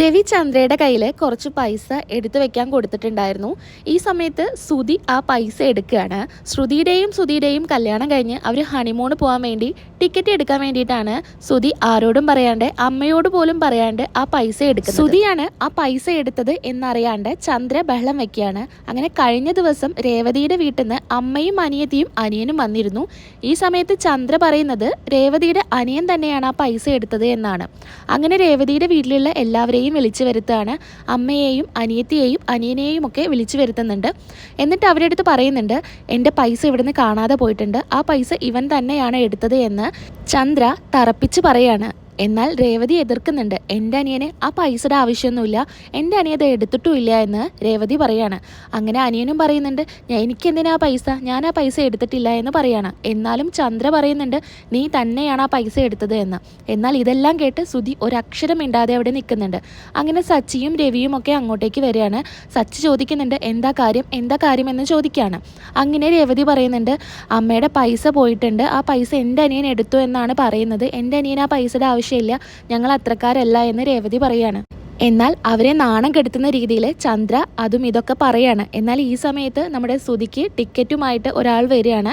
രവി ചന്ദ്രയുടെ കയ്യിൽ കുറച്ച് പൈസ എടുത്തു വെക്കാൻ കൊടുത്തിട്ടുണ്ടായിരുന്നു. ഈ സമയത്ത് സുധി ആ പൈസ എടുക്കുകയാണ്. ശ്രുതിയുടെയും സുധിയുടെയും കല്യാണം കഴിഞ്ഞ് അവർ ഹണിമൂണ് പോകാൻ വേണ്ടി ടിക്കറ്റ് എടുക്കാൻ വേണ്ടിയിട്ടാണ് സുധി ആരോടും പറയാണ്ട് അമ്മയോട് പോലും പറയാണ്ട് ആ പൈസ എടുക്കുന്നത്. സുധിയാണ് ആ പൈസ എടുത്തത് എന്നറിയാണ്ട് ചന്ദ്ര ബഹളം വെക്കുകയാണ്. അങ്ങനെ കഴിഞ്ഞ ദിവസം രേവതിയുടെ വീട്ടിൽ നിന്ന് അമ്മയും അനിയത്തിയും അനിയനും വന്നിരുന്നു. ഈ സമയത്ത് ചന്ദ്ര പറയുന്നത് രേവതിയുടെ അനിയൻ തന്നെയാണ് ആ പൈസ എടുത്തത് എന്നാണ്. അങ്ങനെ രേവതിയുടെ വീട്ടിലുള്ള എല്ലാവരെയും വിളിച്ചു വരുത്തുകയാണ്. അമ്മയെയും അനിയത്തിയെയും അനിയനെയും ഒക്കെ വിളിച്ചു വരുത്തുന്നുണ്ട്. എന്നിട്ട് അവരുടെ അടുത്ത് പറയുന്നുണ്ട് എന്റെ പൈസ ഇവിടുന്ന് കാണാതെ പോയിട്ടുണ്ട്. ആ പൈസ ഇവൻ തന്നെയാണ് എടുത്തത് എന്ന്. ചന്ദ്ര തറപ്പിച്ച് പറയാണ്. എന്നാൽ രേവതി എതിർക്കുന്നുണ്ട്. എന്റെ അനിയന് ആ പൈസയുടെ ആവശ്യമൊന്നുമില്ല. എന്റെ അനിയത് എടുത്തിട്ടുമില്ല എന്ന് രേവതി പറയാണ്. അങ്ങനെ അനിയനും പറയുന്നുണ്ട് ഞാൻ എനിക്കെന്തിനാ ആ പൈസ? ഞാൻ ആ പൈസ എടുത്തിട്ടില്ല എന്ന് പറയാണ്. എന്നാലും ചന്ദ്ര പറയുന്നുണ്ട് നീ തന്നെയാണ് ആ പൈസ എടുത്തത് എന്ന്. എന്നാൽ ഇതെല്ലാം കേട്ട് സുധി ഒരക്ഷരം മിണ്ടാതെ അവിടെ നിൽക്കുന്നുണ്ട്. അങ്ങനെ സച്ചിയും രവിയും ഒക്കെ അങ്ങോട്ടേക്ക് വരികയാണ്. സച്ചി ചോദിക്കുന്നുണ്ട് എന്താ കാര്യം? എന്താ കാര്യം? എന്ന് ചോദിക്കുകയാണ്. അങ്ങനെ രേവതി പറയുന്നുണ്ട് അമ്മയുടെ പൈസ പോയിട്ടുണ്ട്. ആ പൈസ എന്റെ അനിയൻ എടുത്തു എന്നാണ് പറയുന്നത്. എന്റെ അനിയൻ ആ പൈസയുടെ ആവശ്യമില്ല. ഞങ്ങൾ അത്രക്കാരല്ല എന്ന് രേവതി പറയാണ്. എന്നാൽ അവരെ നാണം കെടുത്തുന്ന രീതിയിൽ ചന്ദ്ര അതും ഇതൊക്കെ പറയാണ്. എന്നാൽ ഈ സമയത്ത് നമ്മുടെ സുതിക്ക് ടിക്കറ്റുമായിട്ട് ഒരാൾ വരികയാണ്.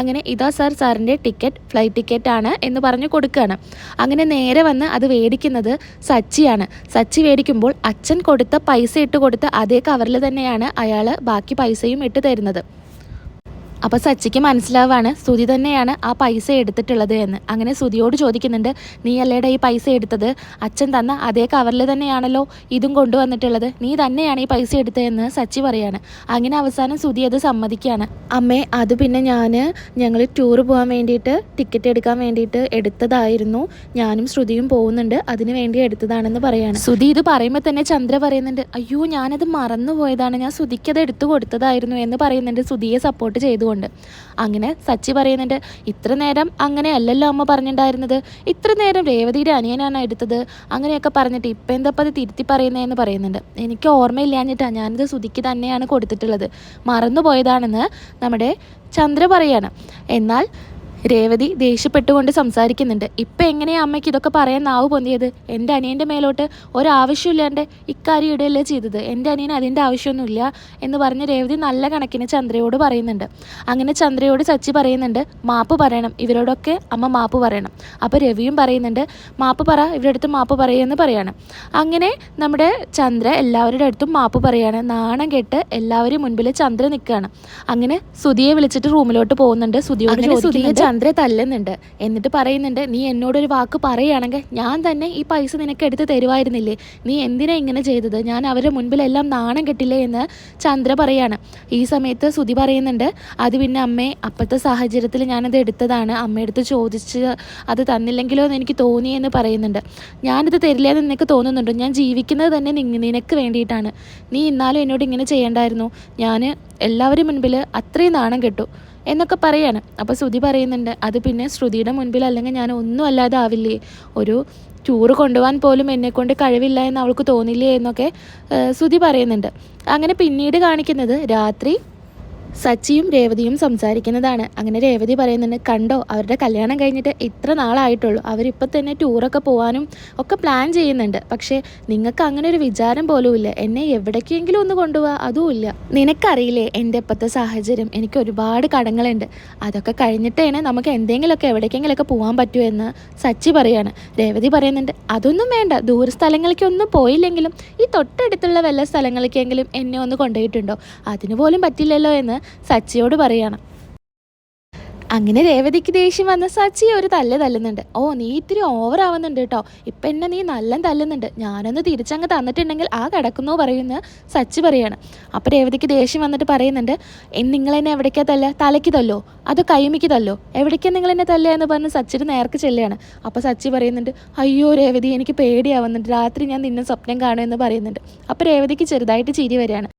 അങ്ങനെ ഇതാ സാർ സാറിന്റെ ടിക്കറ്റ് ഫ്ലൈറ്റ് ടിക്കറ്റ് ആണ് എന്ന് പറഞ്ഞു കൊടുക്കുകയാണ്. അങ്ങനെ നേരെ വന്ന് അത് മേടിക്കുന്നത് സച്ചിയാണ്. സച്ചി മേടിക്കുമ്പോൾ അച്ഛൻ കൊടുത്ത പൈസ ഇട്ട് കൊടുത്ത അതേ കവറിൽ തന്നെയാണ് അയാൾ ബാക്കി പൈസയും ഇട്ട് തരുന്നത്. അപ്പോൾ സച്ചിക്ക് മനസ്സിലാവാണ് സുതി തന്നെയാണ് ആ പൈസ എടുത്തിട്ടുള്ളത് എന്ന്. അങ്ങനെ സുതിയോട് ചോദിക്കുന്നുണ്ട് നീ അല്ലേടെ ഈ പൈസ എടുത്തത്? അച്ഛൻ തന്ന അതേ കവറിൽ തന്നെയാണല്ലോ ഇതും കൊണ്ടുവന്നിട്ടുള്ളത്. നീ തന്നെയാണ് ഈ പൈസ എടുത്തതെന്ന് സച്ചി പറയാണ്. അങ്ങനെ അവസാനം സുതി അത് സമ്മതിക്കുകയാണ് അമ്മേ അത് പിന്നെ ഞാൻ ഞങ്ങൾ ടൂർ പോകാൻ വേണ്ടിയിട്ട് ടിക്കറ്റ് എടുക്കാൻ വേണ്ടിയിട്ട് എടുത്തതായിരുന്നു. ഞാനും ശ്രുതിയും പോകുന്നുണ്ട്. അതിന് വേണ്ടി എടുത്തതാണെന്ന് പറയാണ്. സുതി ഇത് പറയുമ്പോൾ തന്നെ ചന്ദ്ര പറയുന്നുണ്ട് അയ്യോ ഞാനത് മറന്നു പോയതാണ് ഞാൻ സുതിക്കത് എടുത്തു കൊടുത്തതായിരുന്നു എന്ന് പറയുന്നുണ്ട്. സുതിയെ സപ്പോർട്ട് ചെയ്തുകൊണ്ട് അങ്ങനെ സച്ചി പറയുന്നുണ്ട് ഇത്ര നേരം അങ്ങനെ അല്ലല്ലോ അമ്മ പറഞ്ഞിട്ടുണ്ടായിരുന്നത് ഇത്ര നേരം രേവതിയുടെ അനിയനാണ് എടുത്തത്. അങ്ങനെയൊക്കെ പറഞ്ഞിട്ട് ഇപ്പം എന്തപ്പോൾ അത് തിരുത്തി പറയുന്നതെന്ന് പറയുന്നുണ്ട്. എനിക്ക് ഓർമ്മയില്ലാഞ്ഞിട്ടാണ് ഞാനിത് സുധിക്ക് തന്നെയാണ് കൊടുത്തിട്ടുള്ളത്. മറന്നുപോയതാണെന്ന് നമ്മുടെ ചന്ദ്ര പറയാണ്. എന്നാൽ രേവതി ദേഷ്യപ്പെട്ടുകൊണ്ട് സംസാരിക്കുന്നുണ്ട്. ഇപ്പം എങ്ങനെയാ അമ്മയ്ക്ക് ഇതൊക്കെ പറയാൻ നാവ് പൊന്തിയത്? എന്റെ അനിയന്റെ മേലോട്ട് ഒരാവശ്യമില്ലാണ്ട് ഇക്കാര്യം ഇടയല്ലേ ചെയ്തത്? എന്റെ അനിയൻ അതിന്റെ ആവശ്യമൊന്നുമില്ല എന്ന് പറഞ്ഞ് രേവതി നല്ല കണക്കിന് ചന്ദ്രയോട് പറയുന്നുണ്ട്. അങ്ങനെ ചന്ദ്രയോട് ചച്ചി പറയുന്നുണ്ട് മാപ്പ് പറയണം. ഇവരോടൊക്കെ അമ്മ മാപ്പ് പറയണം. അപ്പോൾ രവിയും പറയുന്നുണ്ട് മാപ്പ് പറ ഇവരുടെ അടുത്ത് മാപ്പ് പറയുമെന്ന് പറയാണ്. അങ്ങനെ നമ്മുടെ ചന്ദ്ര എല്ലാവരുടെ അടുത്തും മാപ്പ് പറയാണ്. നാണം കെട്ട് എല്ലാവരും മുൻപിൽ ചന്ദ്ര നിൽക്കുകയാണ്. അങ്ങനെ സുധിയെ വിളിച്ചിട്ട് റൂമിലോട്ട് പോകുന്നുണ്ട്. സുധിയോട് ചോദിക്കുന്നുണ്ട് ചന്ദ്ര തല്ലുന്നുണ്ട്. എന്നിട്ട് പറയുന്നുണ്ട് നീ എന്നോടൊരു വാക്ക് പറയുകയാണെങ്കിൽ ഞാൻ തന്നെ ഈ പൈസ നിനക്ക് എടുത്ത് തരുമായിരുന്നില്ലേ നീ എന്തിനാ ഇങ്ങനെ ചെയ്തത്? ഞാൻ അവരുടെ മുൻപിലെല്ലാം നാണം കെട്ടില്ലേ? എന്ന് ചന്ദ്ര പറയാണ്. ഈ സമയത്ത് സുതി പറയുന്നുണ്ട് അത് പിന്നെ അമ്മേ അപ്പോഴത്തെ സാഹചര്യത്തിൽ ഞാനത് എടുത്തതാണ്. അമ്മയെടുത്ത് ചോദിച്ച് അത് തന്നില്ലെങ്കിലോ എന്ന് എനിക്ക് തോന്നി എന്ന് പറയുന്നുണ്ട്. ഞാനിത് തരില്ല എന്ന് നിനക്ക് തോന്നുന്നുണ്ടോ? ഞാൻ ജീവിക്കുന്നത് തന്നെ നിനക്ക് വേണ്ടിയിട്ടാണ്. നീ ഇന്നാലും എന്നോട് ഇങ്ങനെ ചെയ്യേണ്ടായിരുന്നു. ഞാൻ എല്ലാവരും മുൻപിൽ അത്രയും നാണം കെട്ടു. എന്നൊക്കെ പറയാണ്. അപ്പോൾ ശ്രുതി പറയുന്നുണ്ട് അത് പിന്നെ ശ്രുതിയുടെ മുൻപിൽ അല്ലെങ്കിൽ ഞാൻ ഒന്നും അല്ലാതെ ആവില്ലേ? ഒരു ടൂറ് കൊണ്ടുപോകാൻ പോലും എന്നെക്കൊണ്ട് കഴിവില്ല എന്ന് അവൾക്ക് തോന്നില്ലേ? എന്നൊക്കെ ശ്രുതി പറയുന്നുണ്ട്. അങ്ങനെ പിന്നീട് കാണിക്കുന്നത് രാത്രി സച്ചിയും രേവതിയും സംസാരിക്കുന്നതാണ്. അങ്ങനെ രേവതി പറയുന്നുണ്ട് കണ്ടോ അവരുടെ കല്യാണം കഴിഞ്ഞിട്ട് ഇത്ര നാളായിട്ടുള്ളൂ. അവരിപ്പോൾ തന്നെ ടൂറൊക്കെ പോകാനും ഒക്കെ പ്ലാൻ ചെയ്യുന്നുണ്ട്. പക്ഷേ നിങ്ങൾക്ക് അങ്ങനെ ഒരു വിചാരം പോലും ഇല്ല. എന്നെ എവിടേക്കെങ്കിലും ഒന്ന് കൊണ്ടുപോകാം അതുമില്ല നിനക്കറിയില്ലേ എന്റെ ഇപ്പോഴത്തെ സാഹചര്യം? എനിക്ക് ഒരുപാട് കടങ്ങളുണ്ട്. അതൊക്കെ കഴിഞ്ഞിട്ടേനെ നമുക്ക് എന്തെങ്കിലുമൊക്കെ എവിടേക്കെങ്കിലുമൊക്കെ പോകാൻ പറ്റുമെന്ന് സച്ചി പറയാണ്. രേവതി പറയുന്നുണ്ട് അതൊന്നും വേണ്ട. ദൂര സ്ഥലങ്ങളിലേക്കൊന്നും പോയില്ലെങ്കിലും ഈ തൊട്ടടുത്തുള്ള വല്ല സ്ഥലങ്ങളിലേക്കെങ്കിലും എന്നെ ഒന്ന് കൊണ്ടുപോയിട്ടുണ്ടോ? അതിന് പോലും പറ്റില്ലല്ലോ എന്ന് സച്ചിയോട് പറയാണ്. അങ്ങനെ രേവതിക്ക് ദേഷ്യം വന്ന സച്ചി ഒരു തല്ല് തല്ലുന്നുണ്ട്. ഓ നീ ഇത്തിരി ഓവർ ആവുന്നുണ്ട് കേട്ടോ. ഇപ്പം എന്നെ നീ നല്ല തല്ലുന്നുണ്ട്. ഞാനൊന്ന് തിരിച്ചങ്ങ് തന്നിട്ടുണ്ടെങ്കിൽ ആ കിടക്കുന്നു പറയുന്ന സച്ചി പറയാണ്. അപ്പോൾ രേവതിക്ക് ദേഷ്യം വന്നിട്ട് പറയുന്നുണ്ട് നിങ്ങൾ എന്നെ എവിടേക്കാ തല്ല? തലയ്ക്ക് തല്ലോ? അത് കൈമിക്ക് തല്ലോ? എവിടേക്കാ നിങ്ങൾ എന്നെ തല്ല? എന്ന് പറഞ്ഞ് സച്ചിയുടെ നേർക്ക് ചെല്ലുകയാണ്. അപ്പോൾ സച്ചി പറയുന്നുണ്ട് അയ്യോ രേവതി എനിക്ക് പേടിയാവുന്നുണ്ട്. രാത്രി ഞാൻ നിന്നെ സ്വപ്നം കാണുമെന്ന് പറയുന്നുണ്ട്. അപ്പോൾ രേവതിക്ക് ചെറുതായിട്ട് ചിരി വരികയാണ്.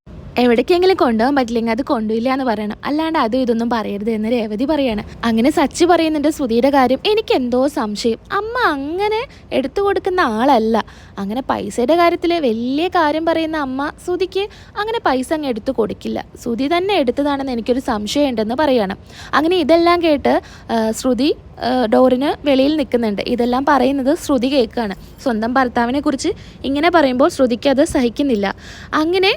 എവിടേക്കെങ്കിലും കൊണ്ടുപോകാൻ പറ്റില്ലെങ്കിൽ അത് കൊണ്ടുപോയില്ല എന്ന് പറയണം. അല്ലാണ്ട് അതും ഇതൊന്നും പറയരുത് എന്ന് രേവതി പറയാണ്. അങ്ങനെ സച്ചി പറയുന്നുണ്ട് ശ്രുതിയുടെ കാര്യം എനിക്ക് എന്തോ സംശയം. അമ്മ അങ്ങനെ എടുത്തു കൊടുക്കുന്ന ആളല്ല. അങ്ങനെ പൈസയുടെ കാര്യത്തിൽ വലിയ കാര്യം പറയുന്ന അമ്മ ശ്രുതിക്ക് അങ്ങനെ പൈസ അങ്ങ് എടുത്തു കൊടുക്കില്ല. ശ്രുതി തന്നെ എടുത്തതാണെന്ന് എനിക്കൊരു സംശയം ഉണ്ടെന്ന് പറയണം. അങ്ങനെ ഇതെല്ലാം കേട്ട് ശ്രുതി ഡോറിന് വെളിയിൽ നിൽക്കുന്നുണ്ട്. ഇതെല്ലാം പറയുന്നത് ശ്രുതി കേൾക്കുകയാണ്. സ്വന്തം ഭർത്താവിനെ കുറിച്ച് ഇങ്ങനെ പറയുമ്പോൾ ശ്രുതിക്ക് അത് സഹിക്കുന്നില്ല. അങ്ങനെ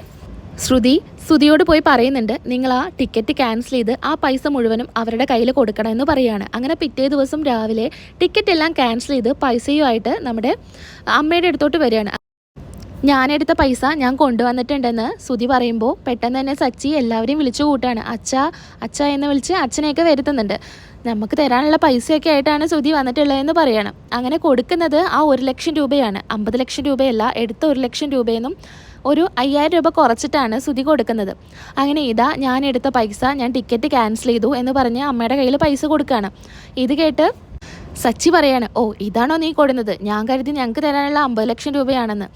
ശ്രുതി ശ്രുതിയോട് പോയി പറയുന്നുണ്ട് നിങ്ങൾ ആ ടിക്കറ്റ് ക്യാൻസൽ ചെയ്ത് ആ പൈസ മുഴുവനും അവരുടെ കയ്യിൽ കൊടുക്കണമെന്ന് പറയുകയാണ് അങ്ങനെ പിറ്റേ ദിവസം രാവിലെ ടിക്കറ്റ് എല്ലാം ക്യാൻസൽ ചെയ്ത് പൈസയുമായിട്ട് നമ്മുടെ അമ്മയുടെ അടുത്തോട്ട് വരികയാണ്. ഞാനെടുത്ത പൈസ ഞാൻ കൊണ്ടുവന്നിട്ടുണ്ടെന്ന് ശ്രുതി പറയുമ്പോൾ പെട്ടെന്ന് തന്നെ സച്ചി എല്ലാവരെയും വിളിച്ചു കൂട്ടാണ് അച്ഛ അച്ഛ എന്ന് വിളിച്ച് അച്ഛനെയൊക്കെ വരുത്തുന്നുണ്ട്. നമുക്ക് തരാനുള്ള പൈസയൊക്കെ ആയിട്ടാണ് ശ്രുതി വന്നിട്ടുള്ളതെന്ന് പറയണം. അങ്ങനെ കൊടുക്കുന്നത് ആ ഒരു ലക്ഷം രൂപയാണ്. അമ്പത് ലക്ഷം രൂപയല്ല എടുത്ത ഒരു ലക്ഷം രൂപയെന്നും ഒരു അയ്യായിരം രൂപ കുറച്ചിട്ടാണ് സുതി കൊടുക്കുന്നത്. അങ്ങനെ ഇതാ ഞാൻ എടുത്ത പൈസ ഞാൻ ടിക്കറ്റ് ക്യാൻസൽ ചെയ്തു എന്ന് പറഞ്ഞ് അമ്മയുടെ കയ്യിൽ പൈസ കൊടുക്കുകയാണ് ഇത് കേട്ട് സച്ചി പറയാണ് ഓ ഇതാണോ നീ കൊടുന്നത്? ഞാൻ കരുതി ഞങ്ങൾക്ക് തരാനുള്ള അമ്പത് ലക്ഷം രൂപയാണെന്ന്.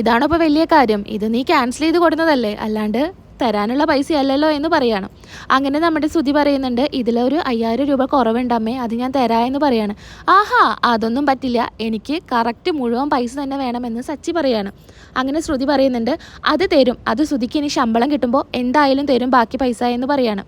ഇതാണോ ഇപ്പോൾ വലിയ കാര്യം? ഇത് നീ ക്യാൻസൽ ചെയ്ത് കൊടുന്നതല്ലേ അല്ലാണ്ട് തരാനുള്ള പൈസ അല്ലല്ലോ എന്ന് പറയാണ്. അങ്ങനെ നമ്മുടെ ശ്രുതി പറയുന്നുണ്ട് ഇതിലൊരു അയ്യായിരം രൂപ കുറവുണ്ടമ്മേ അത് ഞാൻ തരാ എന്ന് പറയാണ്. ആഹാ അതൊന്നും പറ്റില്ല. എനിക്ക് കറക്റ്റ് മുഴുവൻ പൈസ തന്നെ വേണമെന്ന് സച്ചി പറയാണ്. അങ്ങനെ ശ്രുതി പറയുന്നുണ്ട് അത് തരും. അത് ശ്രുതിക്ക് ഇനി ശമ്പളം കിട്ടുമ്പോൾ എന്തായാലും തരും ബാക്കി പൈസ എന്ന് പറയാണ്.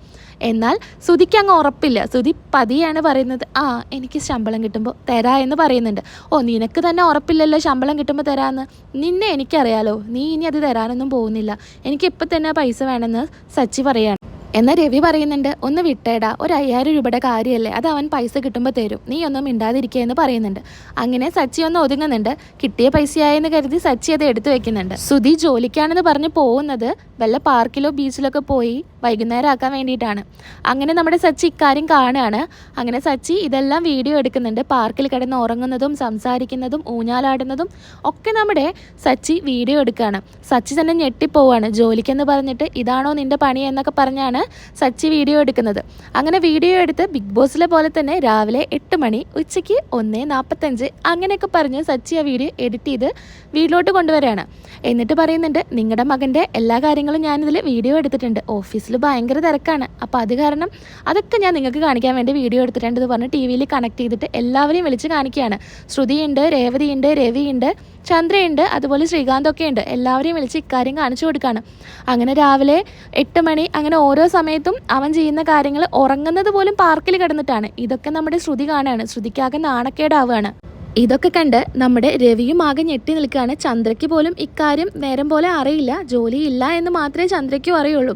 എന്നാൽ ശ്രുതിക്ക് അങ്ങ് ഉറപ്പില്ല. ശ്രുതി പതിയാണ് പറയുന്നത് ആ എനിക്ക് ശമ്പളം കിട്ടുമ്പോൾ തരാ എന്ന് പറയുന്നുണ്ട്. ഓ നിനക്ക് തന്നെ ഉറപ്പില്ലല്ലോ ശമ്പളം കിട്ടുമ്പോൾ തരാമെന്ന് നിന്നെ എനിക്കറിയാലോ നീ ഇനി അത് തരാനൊന്നും പോകുന്നില്ല. എനിക്ക് ഇപ്പം തന്നെ പൈസ വേണമെന്ന് സച്ചി പറയാണ്. എന്നാൽ രവി പറയുന്നുണ്ട് ഒന്ന് വിട്ടേടാ ഒരു അയ്യായിരം രൂപയുടെ കാര്യമല്ലേ അത് അവൻ പൈസ കിട്ടുമ്പോൾ തരും. നീ ഒന്നും മിണ്ടാതിരിക്കുക എന്ന് പറയുന്നുണ്ട്. അങ്ങനെ സച്ചി ഒന്ന് ഒതുങ്ങുന്നുണ്ട്. കിട്ടിയ പൈസയായെന്ന് കരുതി സച്ചി അത് എടുത്തു വെക്കുന്നുണ്ട്. സുധി ജോലിക്കാണെന്ന് പറഞ്ഞ് പോകുന്നത് വല്ല പാർക്കിലോ ബീച്ചിലൊക്കെ പോയി വൈകുന്നേരം ആക്കാൻ വേണ്ടിയിട്ടാണ്. അങ്ങനെ നമ്മുടെ സച്ചി ഇക്കാര്യം കാണുകയാണ്. അങ്ങനെ സച്ചി ഇതെല്ലാം വീഡിയോ എടുക്കുന്നുണ്ട്. പാർക്കിൽ കിടന്ന് ഉറങ്ങുന്നതും സംസാരിക്കുന്നതും ഊഞ്ഞാലാടുന്നതും ഒക്കെ നമ്മുടെ സച്ചി വീഡിയോ എടുക്കുകയാണ്. സച്ചി തന്നെ ഞെട്ടിപ്പോവാണ് ജോലിക്കെന്ന് പറഞ്ഞിട്ട് ഇതാണോ നിന്റെ പണി എന്നൊക്കെ പറഞ്ഞാണ് സച്ചി വീഡിയോ എടുക്കുന്നത്. അങ്ങനെ വീഡിയോ എടുത്ത് ബിഗ് ബോസിലെ പോലെ തന്നെ രാവിലെ എട്ട് മണി ഉച്ചയ്ക്ക് ഒന്ന് നാൽപ്പത്തഞ്ച് അങ്ങനെയൊക്കെ പറഞ്ഞ് സച്ചി ആ വീഡിയോ എഡിറ്റ് ചെയ്ത് വീട്ടിലോട്ട് കൊണ്ടുവരികയാണ്. എന്നിട്ട് പറയുന്നുണ്ട് നിങ്ങളുടെ മകന്റെ എല്ലാ കാര്യങ്ങളും ഞാനിതിൽ വീഡിയോ എടുത്തിട്ടുണ്ട്. ഓഫീസിൽ ഭയങ്കര തിരക്കാണ്. അപ്പോൾ അത് കാരണം അതൊക്കെ ഞാൻ നിങ്ങൾക്ക് കാണിക്കാൻ വേണ്ടി വീഡിയോ എടുത്തിട്ടുണ്ട്. എന്ന് പറഞ്ഞ് ടി വിയിൽ കണക്ട് ചെയ്തിട്ട് എല്ലാവരെയും വിളിച്ച് കാണിക്കുകയാണ്. ശ്രുതിയുണ്ട് രേവതിയുണ്ട് രവിയുണ്ട് ചന്ദ്രയുണ്ട് അതുപോലെ ശ്രീകാന്തൊക്കെ ഉണ്ട് എല്ലാവരെയും വിളിച്ച് ഇക്കാര്യം കാണിച്ചു കൊടുക്കുകയാണ് അങ്ങനെ രാവിലെ എട്ട് മണി അങ്ങനെ ഓരോ സമയത്തും അവൻ ചെയ്യുന്ന കാര്യങ്ങൾ ഉറങ്ങുന്നത് പോലും പാർക്കിൽ കിടന്നിട്ടാണ്. ഇതൊക്കെ നമ്മുടെ ശ്രുതി കാണുകയാണ് ശ്രുതിക്കാകെ നാണക്കേടാവുകയാണ് ഇതൊക്കെ കണ്ട് നമ്മുടെ രവിയും ആകെ ഞെട്ടി നിൽക്കുകയാണ്. ചന്ദ്രയ്ക്ക് പോലും ഇക്കാര്യം നേരം പോലെ അറിയില്ല. ജോലിയില്ല എന്ന് മാത്രമേ ചന്ദ്രയ്ക്കും അറിയുള്ളൂ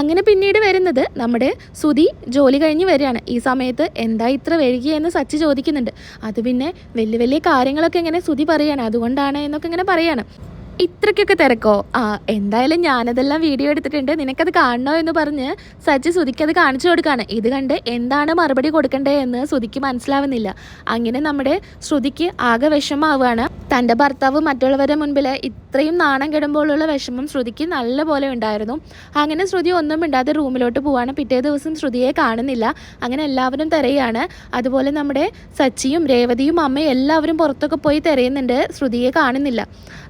അങ്ങനെ പിന്നീട് വരുന്നത് നമ്മുടെ സുധി ജോലി കഴിഞ്ഞ് വരികയാണ്. ഈ സമയത്ത് എന്താ ഇത്ര വൈകിയെന്ന് സച്ചി ചോദിക്കുന്നുണ്ട്. അത് പിന്നെ വലിയ വലിയ കാര്യങ്ങളൊക്കെ ഇങ്ങനെ സുധി പറയാണ്. അതുകൊണ്ടാണ് എന്നൊക്കെ ഇങ്ങനെ പറയാണ്. ഇത്രയ്ക്കൊക്കെ തിരക്കോ? ആ എന്തായാലും ഞാനതെല്ലാം വീഡിയോ എടുത്തിട്ടുണ്ട്. നിനക്കത് കാണണോ എന്ന് പറഞ്ഞ് സച്ചി സുധിക്ക് അത് കാണിച്ചു കൊടുക്കുകയാണ് ഇത് കണ്ട് എന്താണ് മറുപടി കൊടുക്കണ്ടേ എന്ന് സുധിക്ക് മനസ്സിലാവുന്നില്ല. അങ്ങനെ നമ്മുടെ ശ്രുതിക്ക് ആകെ വിഷമാവുകയാണ് തന്റെ ഭർത്താവ് മറ്റുള്ളവരുടെ മുൻപിൽ ഇത്രയും നാണം കെടുമ്പോഴുള്ള വിഷമം ശ്രുതിക്ക് നല്ലപോലെ ഉണ്ടായിരുന്നു. അങ്ങനെ ശ്രുതി ഒന്നും ഇണ്ടാതെ റൂമിലോട്ട് പോവാണ്. പിറ്റേ ദിവസം ശ്രുതിയെ കാണുന്നില്ല. അങ്ങനെ എല്ലാവരും തിരയാണ്. അതുപോലെ നമ്മുടെ സച്ചിയും രേവതിയും അമ്മയും എല്ലാവരും പുറത്തൊക്കെ പോയി തിരയുന്നുണ്ട്. ശ്രുതിയെ കാണുന്നില്ല.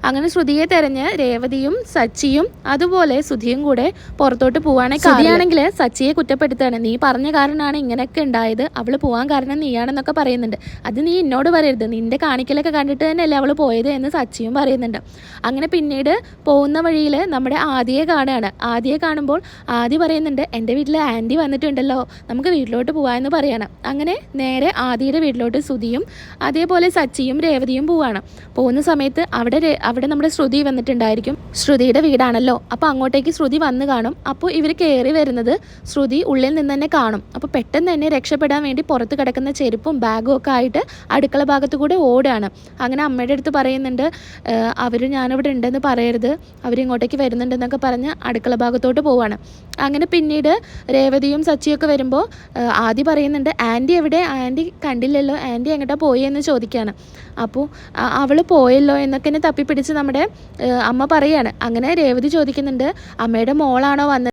അങ്ങനെ ശ്രുതിയെ തെരഞ്ഞ് രേവതിയും സച്ചിയും അതുപോലെ സുധിയും കൂടെ പുറത്തോട്ട് പോവാണെങ്കിൽ സുധിയാണെങ്കിൽ സച്ചിയെ കുറ്റപ്പെടുത്താണ് നീ പറഞ്ഞ കാരണമാണ് ഇങ്ങനെയൊക്കെ ഉണ്ടായത്. അവൾ പോവാൻ കാരണം നീയാണെന്നൊക്കെ പറയുന്നുണ്ട്. അത് നീ എന്നോട് പറയരുത്. നിന്റെ കാണിക്കലൊക്കെ കണ്ടിട്ട് തന്നെയല്ലേ അവൾ പോയത് എന്ന് സച്ചിയും പറയുന്നുണ്ട്. അങ്ങനെ പിന്നീട് പോകുന്ന വഴിയിൽ നമ്മുടെ ആദിയെ കാണുകയാണ് ആദിയെ കാണുമ്പോൾ ആദി പറയുന്നുണ്ട് എന്റെ വീട്ടിൽ ആന്റി വന്നിട്ടുണ്ടല്ലോ. നമുക്ക് വീട്ടിലോട്ട് പോവാമെന്ന് പറയണം. അങ്ങനെ നേരെ ആദിയുടെ വീട്ടിലോട്ട് സുധിയും അതേപോലെ സച്ചിയും രേവതിയും പോവാണ്. പോകുന്ന സമയത്ത് അവിടെ അവിടെ നമ്മുടെ ശ്രുതി വന്നിട്ടുണ്ടായിരിക്കും. ശ്രുതിയുടെ വീടാണല്ലോ. അപ്പോൾ അങ്ങോട്ടേക്ക് ശ്രുതി വന്ന് കാണും. അപ്പോൾ ഇവർ കയറി വരുന്നത് ശ്രുതി ഉള്ളിൽ നിന്ന് തന്നെ കാണും. അപ്പോൾ പെട്ടെന്ന് തന്നെ രക്ഷപ്പെടാൻ വേണ്ടി പുറത്ത് കിടക്കുന്ന ചെരുപ്പും ബാഗും ഒക്കെ ആയിട്ട് അടുക്കള ഭാഗത്ത് കൂടെ ഓടുകയാണ് അങ്ങനെ അമ്മയുടെ അടുത്ത് പറയുന്നുണ്ട് അവർ ഞാനിവിടെ ഉണ്ടെന്ന് പറയരുത്. അവരിങ്ങോട്ടേക്ക് വരുന്നുണ്ടെന്നൊക്കെ പറഞ്ഞ് അടുക്കള ഭാഗത്തോട്ട് പോവാണ്. അങ്ങനെ പിന്നീട് രേവതിയും സച്ചിയൊക്കെ വരുമ്പോൾ ആദ്യം പറയുന്നുണ്ട് ആന്റി എവിടെ? ആന്റി കണ്ടില്ലല്ലോ. ആന്റി എങ്ങോട്ടാ പോയെന്ന് ചോദിക്കുകയാണ് അപ്പോൾ അവൾ പോയല്ലോ എന്നൊക്കെ എന്നെ തപ്പിപ്പിടിച്ച് നമ്മുടെ അമ്മ പറയാണ്. അങ്ങനെ രേവതി ചോദിക്കുന്നുണ്ട് അമ്മയുടെ മോളാണോ വന്നത്?